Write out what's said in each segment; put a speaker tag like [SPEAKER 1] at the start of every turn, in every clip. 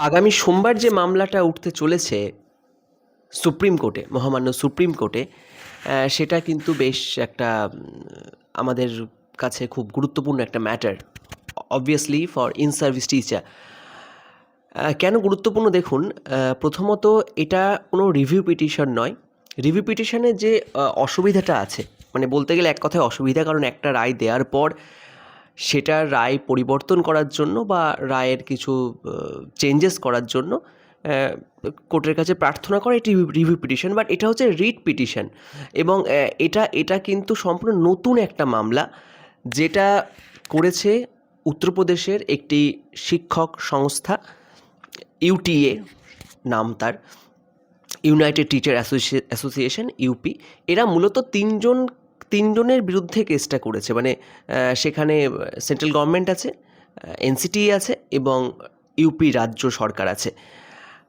[SPEAKER 1] আগামী সোমবার যে মামলাটা উঠতে চলেছে সুপ্রিম কোর্টে, মহামান্য সুপ্রিম কোর্টে সেটা কিন্তু বেশ একটা আমাদের কাছে খুব গুরুত্বপূর্ণ একটা matter obviously for in service teacher কেন গুরুত্বপূর্ণ দেখুন প্রথমত এটা কোনো রিভিউ পিটিশন নয়। রিভিউ পিটিশনের যে অসুবিধাটা আছে মানে বলতে গেলে এক কথায় অসুবিধা, কারণ একটা রায় দেওয়ার পর সেটার রায় পরিবর্তন করার জন্য বা রায়ের কিছু চেঞ্জেস করার জন্য কোর্টের কাছে প্রার্থনা করে এটি রিভিউ পিটিশন বাট এটা হচ্ছে রিট পিটিশন এবং এটা এটা কিন্তু সম্পূর্ণ নতুন একটা মামলা, যেটা করেছে উত্তরপ্রদেশের একটি শিক্ষক সংস্থা ইউটিএ নাম তার ইউনাইটেড টিচার অ্যাসোসিয়েশন ইউপি এরা মূলত তিনজন তিনজনের বিরুদ্ধে কেসটা করেছে। মানে সেখানে সেন্ট্রাল গভর্নমেন্ট আছে এনসিটি আছে এবং ইউপি রাজ্য সরকার আছে।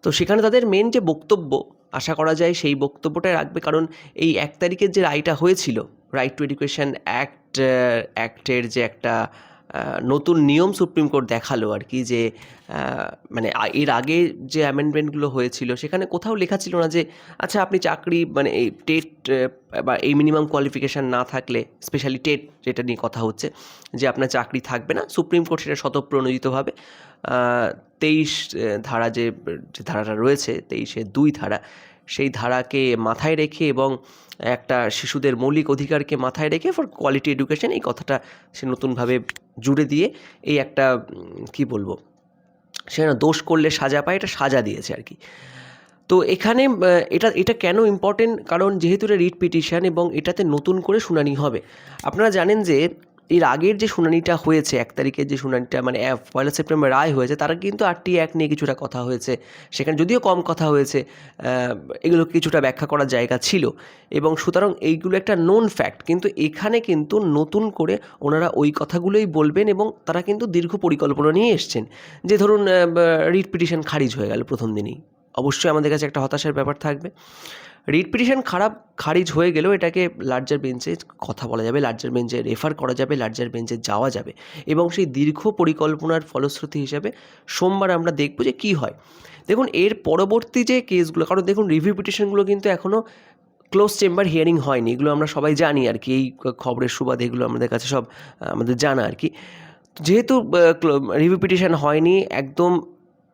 [SPEAKER 1] তো সেখানে তাদের মেন যে বক্তব্য, আশা করা যায় সেই বক্তব্যটাই রাখবে। কারণ এই এক তারিখের যে রায়টা হয়েছিল রাইট টু এডুকেশন অ্যাক্ট অ্যাক্টের যে একটা নতুন নিয়ম সুপ্রিম কোর্ট দেখাল আর কি যে মানে এর আগে যে অ্যামেন্ডমেন্টগুলো হয়েছিল, সেখানে কোথাও লেখা ছিল না যে আচ্ছা আপনি চাকরি মানে এই টেট বা এই মিনিমাম কোয়ালিফিকেশান না থাকলে স্পেশালি টেট যেটা নিয়ে কথা হচ্ছে, যে আপনার চাকরি থাকবে না, সুপ্রিম কোর্ট সেটা স্বতঃপ্রণোদিতভাবে তেইশ ধারা যে যে ধারাটা রয়েছে, তেইশে দুই ধারা সেই ধারাকে মাথায় রেখে এবং একটা শিশুদের মৌলিক অধিকারকে মাথায় রেখে ফর কোয়ালিটি এডুকেশন এই কথাটা সে নতুনভাবে জুড়ে দিয়ে এই একটা কি বলব, সে না দোষ করলে সাজা পায়, এটা সাজা দিয়েছে আর কি। তো এখানে এটা এটা কেন ইম্পর্টেন্ট কারণ যেহেতু এটা রিট পিটিশন এবং এটাতে নতুন করে শুনানি হবে। আপনারা জানেন যে এর আগের যে শুনানিটা হয়েছে, এক তারিখের যে শুনানিটা মানে পয়লা সেপ্টেম্বর রায় হয়েছে, তারা কিন্তু আরটি এক নিয়ে কিছুটা কথা হয়েছে। সেখানে যদিও কম কথা হয়েছে এগুলো কিছুটা ব্যাখ্যা করার জায়গা ছিল। এবং সুতরাং এইগুলো একটা নোন ফ্যাক্ট কিন্তু এখানে কিন্তু নতুন করে ওনারা ওই কথাগুলোই বলবেন এবং তারা কিন্তু দীর্ঘ পরিকল্পনা নিয়ে এসছেন। যে ধরুন রিট পিটিশন খারিজ হয়ে গেল প্রথম দিনই। অবশ্যই আমাদের কাছে একটা হতাশার ব্যাপার থাকবে। রিট খারাপ খারিজ হয়ে গেলেও এটাকে লার্জার বেঞ্চে কথা বলা যাবে, লার্জার বেঞ্চে রেফার করা যাবে, লার্জার বেঞ্চে যাওয়া যাবে এবং সেই দীর্ঘ পরিকল্পনার ফলশ্রুতি হিসাবে সোমবার আমরা দেখব যে কী হয়। দেখুন, এর পরবর্তী যে কেসগুলো কারণ দেখুন রিভিউ পিটিশনগুলো কিন্তু এখনও ক্লোজ চেম্বার হিয়ারিং হয়নি, এগুলো আমরা সবাই জানি আর কি, এই খবরের সুবাদে এগুলো আমাদের কাছে সব, আমাদের জানা আর কি। যেহেতু রিভিউ পিটিশন হয়নি, একদম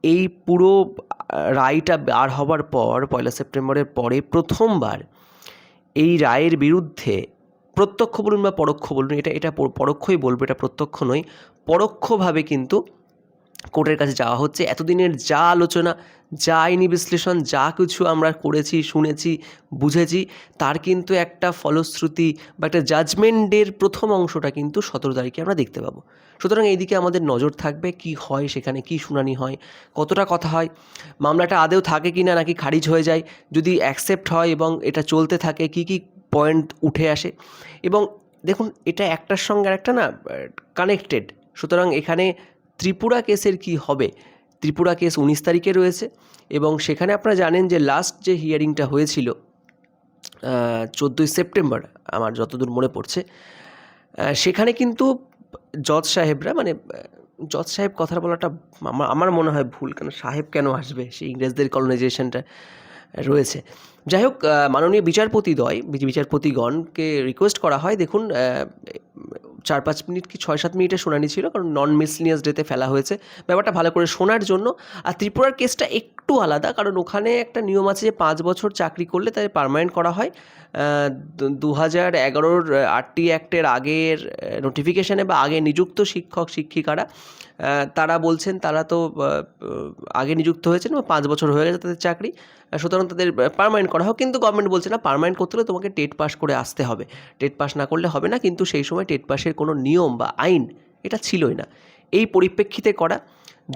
[SPEAKER 1] এই পুরো রায়টা বার হবার পর, পয়লা সেপ্টেম্বরের পরে প্রথমবার এই রায়ের বিরুদ্ধে প্রত্যক্ষ বলুন বা পরোক্ষ বলুন, এটা এটা পরোক্ষই বলব, এটা প্রত্যক্ষ নয়, পরোক্ষভাবে কিন্তু কোর্টের কাছে যাওয়া হচ্ছে। এতদিনের যা আলোচনা, যা আইনি বিশ্লেষণ, যা কিছু আমরা করেছি, শুনেছি, বুঝেছি, তার কিন্তু একটা ফলশ্রুতি বা একটা জাজমেন্টের প্রথম অংশটা কিন্তু সতেরো তারিখে আমরা দেখতে পাবো। সুতরাং এইদিকে আমাদের নজর থাকবে কি হয়, সেখানে কি শুনানি হয়, কতটা কথা হয়, মামলাটা আদেও থাকে কি না নাকি খারিজ হয়ে যায়, যদি অ্যাকসেপ্ট হয় এবং এটা চলতে থাকে, কি কি পয়েন্ট উঠে আসে। এবং দেখুন, এটা একটার সঙ্গে আরেকটা না কানেক্টেড সুতরাং এখানে ত্রিপুরা কেসের কি হবে? ত্রিপুরা কেস উনিশ তারিখে রয়েছে এবং সেখানে আপনারা জানেন যে লাস্ট যে হিয়ারিংটা হয়েছিল চোদ্দোই সেপ্টেম্বর, আমার যতদূর মনে পড়ছে সেখানে কিন্তু জজ সাহেবরা মানে জজ সাহেব কথাটা বলাটা আমার আমার মনে হয় ভুল কেন সাহেব কেন আসবে? সেই ইংরেজদের কলোনাইজেশনটা রয়েছে। যাই হোক মাননীয় বিচারপতিদ্বয় বিচ- বিচারপতিগণকে রিকোয়েস্ট করা হয়, দেখুন চার পাঁচ মিনিট কি ছয় সাত মিনিটে শুনানি ছিল, কারণ নন মিসলিনিয়াস ডেতে ফেলা হয়েছে। ব্যাপারটা ভালো করে শোনার জন্য। আর ত্রিপুরার কেসটা একটু আলাদা, কারণ ওখানে একটা নিয়ম আছে যে পাঁচ বছর চাকরি করলে তাই পারমানেন্ট করা হয়। দু হাজার এগারোর আরটি অ্যাক্টের আগের নোটিফিকেশানে বা আগে নিযুক্ত শিক্ষক, শিক্ষিকারা তারা বলছেন তারা তো আগে নিযুক্ত হয়েছেন বা পাঁচ বছর হয়ে গেছে তাদের চাকরি। সুতরাং তাদের পার্মানেন্ট করা হোক। কিন্তু গভর্নমেন্ট বলছে না পার্মানেন্ট করতে হলে তোমাকে টেট পাস করে আসতে হবে। টেট পাস না করলে হবে না, কিন্তু সেই সময় টেট পাসের কোনো নিয়ম বা আইন এটা ছিলই না। এই পরিপ্রেক্ষিতে করা,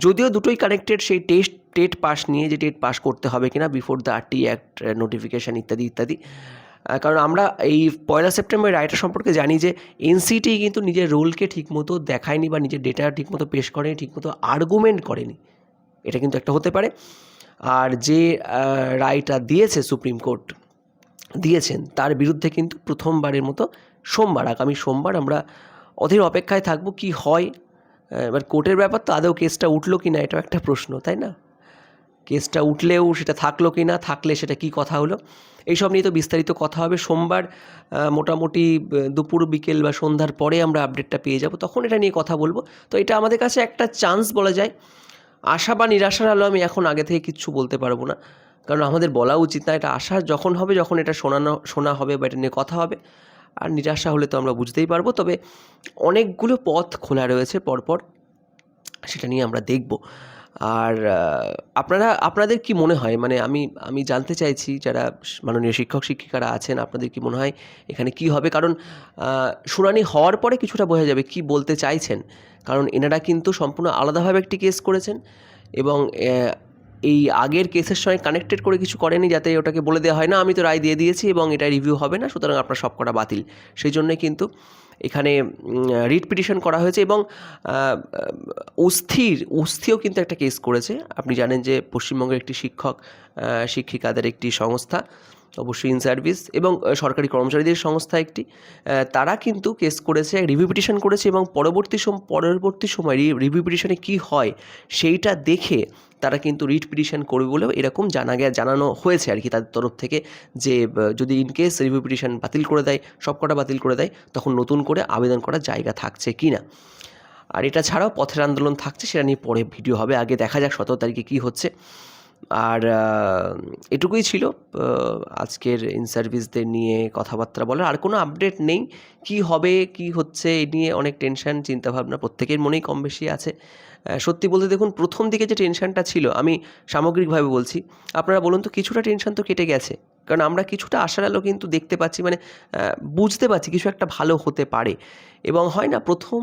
[SPEAKER 1] যদিও দুটোই কানেক্টেড সেই টেস্ট টেট পাস নিয়ে যে টেট পাস করতে হবে কিনা before the RT act notification ইত্যাদি ইত্যাদি। কারণ আমরা এই পয়লা সেপ্টেম্বর রায়টা সম্পর্কে জানি যে এনসিটি কিন্তু নিজের রোলকে ঠিকমতো দেখায়নি বা নিজের ডেটা ঠিকমতো পেশ করেনি, ঠিকমতো আর্গুমেন্ট করেনি। এটা কিন্তু একটা হতে পারে। আর যে রায়টা দিয়েছে সুপ্রিম কোর্ট, দিয়েছেন, তার বিরুদ্ধে কিন্তু প্রথমবারের মতো সোমবার, আগামী সোমবার আমরা অধীর অপেক্ষায় থাকব কি হয়। এবার কোর্টের ব্যাপার তো আদৌ কেসটা উঠল কি না এটাও একটা প্রশ্ন, তাই না? কেসটা উঠলেও সেটা থাকল কি না, থাকলে সেটা কি কথা হলো, এইসব নিয়ে তো বিস্তারিত কথা হবে। সোমবার মোটামুটি দুপুর, বিকেল বা সন্ধ্যার পরে আমরা আপডেটটা পেয়ে যাব। তখন এটা নিয়ে কথা বলব। তো এটা আমাদের কাছে একটা চান্স বলা যায়। আশা বা নিরাশার আলো আমি এখন আগে থেকে কিচ্ছু বলতে পারব না। কারণ আমাদের বলা উচিত না, এটা আশা যখন হবে, যখন এটা শোনানো, শোনা হবে বা এটা নিয়ে কথা হবে। আর নিরাশা হলে তো আমরা বুঝতেই পারব। তবে অনেকগুলো পথ খোলা রয়েছে পরপর, সেটা নিয়ে আমরা দেখব। আর আপনারা, আপনাদের কি মনে হয়? মানে আমি আমি জানতে চাইছি যারা মাননীয় শিক্ষক শিক্ষিকারা আছেন, আপনাদের কি মনে হয় এখানে কি হবে? কারণ শুনানি হওয়ার পরে কিছুটা বোঝা যাবে কি বলতে চাইছেন। কারণ এনারা কিন্তু সম্পূর্ণ আলাদাভাবে একটি কেস করেছেন এবং এই আগের কেসের সঙ্গে কানেক্টেড করে কিছু করেনি যাতে ওটাকে বলে দেওয়া হয়, না, আমি তো রায় দিয়ে দিয়েছি এবং এটা রিভিউ হবে না, সুতরাং আপনার সব কটা বাতিল। সেই জন্যই কিন্তু এখানে রিট পিটিশন করা হয়েছে এবং অস্থির, অস্থিও কিন্তু একটা কেস করেছে। আপনি জানেন যে পশ্চিমবঙ্গের একটি শিক্ষক শিক্ষিকাদের একটি সংস্থা, অবশ্যই ইন সার্ভিস এবং সরকারি কর্মচারীদের সংস্থা একটি। তারা কিন্তু কেস করেছে রিভিউ পিটিশন করেছে এবং পরবর্তী সম, পরবর্তী সময় রিভিউ পিটিশনে কী হয়, সেইটা দেখে তারা কিন্তু রিট পিটিশন করবে বলেও এরকম জানা গে জানানো হয়েছে আর কি তাদের তরফ থেকে যে যদি ইনকেস রিভিউ পিটিশন বাতিল করে দেয় সবকটা বাতিল করে দেয়, তখন নতুন করে আবেদন করার জায়গা থাকছে কি না? আর এটা ছাড়াও পথের আন্দোলন থাকছে, সেটা নিয়ে পরে ভিডিও হবে। আগে দেখা যাক সতেরো তারিখে কী হচ্ছে। আর এটুকুই ছিল। আজকের ইন সার্ভিসদের নিয়ে কথাবার্তা বলার আর কোনো আপডেট নেই। কি হবে, কি হচ্ছে, এ নিয়ে অনেক টেনশন চিন্তাভাবনা প্রত্যেকের মনেই কম বেশি আছে সত্যি বলতে দেখুন, প্রথম দিকে যে টেনশনটা ছিল, আমি সামগ্রিকভাবে বলছি, আপনারা বলুন তো কিছুটা টেনশন তো কেটে গেছে। কারণ আমরা কিছুটা আশার আলো কিন্তু দেখতে পাচ্ছি মানে বুঝতে পারছি কিছু একটা ভালো হতে পারে। এবং হয় না, প্রথম,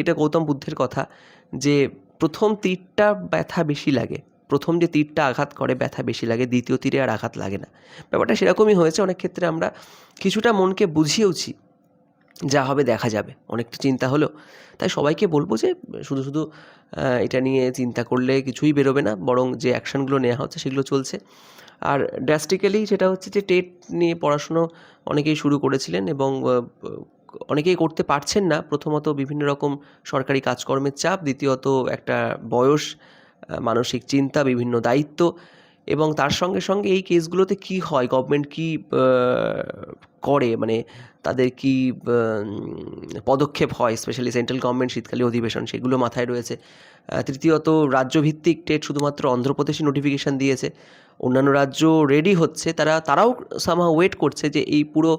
[SPEAKER 1] এটা গৌতম বুদ্ধের কথা, যে প্রথম তীরটা ব্যথা বেশি লাগে। প্রথম যে তীরটা আঘাত করে ব্যথা বেশি লাগে, দ্বিতীয় তীরে আর আঘাত লাগে না। ব্যাপারটা সেরকমই হয়েছে, অনেক ক্ষেত্রে আমরা কিছুটা মনকে বুঝিয়েওছি যা হবে দেখা যাবে। অনেকটা চিন্তা হলো। তাই সবাইকে বলব যে শুধু শুধু এটা নিয়ে চিন্তা করলে কিছুই বেরোবে না, বরং যে অ্যাকশনগুলো নেওয়া হচ্ছে সেগুলো চলছে। আর ড্রাস্টিক্যালি সেটা হচ্ছে যে টেট নিয়ে পড়াশুনো অনেকেই শুরু করেছিলেন এবং অনেকেই করতে পারছেন না। প্রথমত বিভিন্ন রকম সরকারি কাজকর্মের চাপ, দ্বিতীয়ত একটা বয়স মানসিক চিন্তা, বিভিন্ন দায়িত্ব এবং তার সঙ্গে সঙ্গে এই কেসগুলোতে কি হয়? গভর্নমেন্ট কি করে? মানে তাদের কি পদক্ষেপ হয়? স্পেশালি সেন্ট্রাল গভর্নমেন্ট শীতকালে অধিবেশন, সেগুলো মাথায় রয়েছে। তৃতীয়ত, রাজ্যভিত্তিক টেট শুধুমাত্র অন্ধ্রপ্রদেশে নোটিফিকেশান দিয়েছে। অন্যান্য রাজ্য রেডি হচ্ছে, তারা, তারাও সামহা ওয়েট করছে যে এই পুরো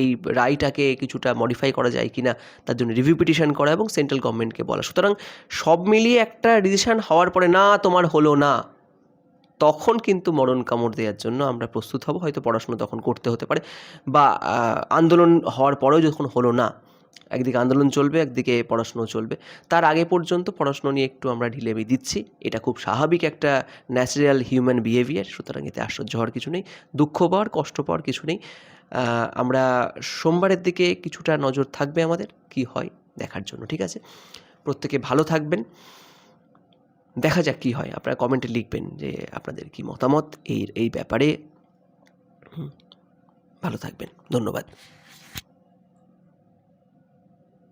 [SPEAKER 1] এই রায়টাকে কিছুটা মডিফাই করা যায় কি না তার জন্য রিভিউ পিটিশন করা এবং সেন্ট্রাল গভর্নমেন্টকে বলা। সুতরাং সব মিলিয়ে একটা ডিসিশন হওয়ার পরে, না, তোমার হলো না। তখন কিন্তু মরণ কামড় দেওয়ার জন্য আমরা প্রস্তুত হব, হয়তো পড়াশুনো তখন করতে হতে পারে, বা আন্দোলন হওয়ার পরেও যখন হলো না। একদিকে আন্দোলন চলবে, একদিকে পড়াশুনো চলবে। তার আগে পর্যন্ত পড়াশুনো নিয়ে একটু আমরা ঢিলেমি দিচ্ছি। এটা খুব স্বাভাবিক একটা ন্যাচারাল হিউম্যান বিহেভিয়ার সুতরাং এতে আশ্চর্য হওয়ার কিছু নেই দুঃখ পাওয়ার কষ্ট পাওয়ার কিছু নেই। আমরা সোমবারের দিকে কিছুটা নজর থাকবে আমাদের, কি হয় দেখার জন্য, ঠিক আছে? প্রত্যেকে ভালো থাকবেন। দেখা যাক কী হয়, আপনারা কমেন্টে লিখবেন যে আপনাদের কি মতামত এই এই ব্যাপারে। ভালো থাকবেন, ধন্যবাদ।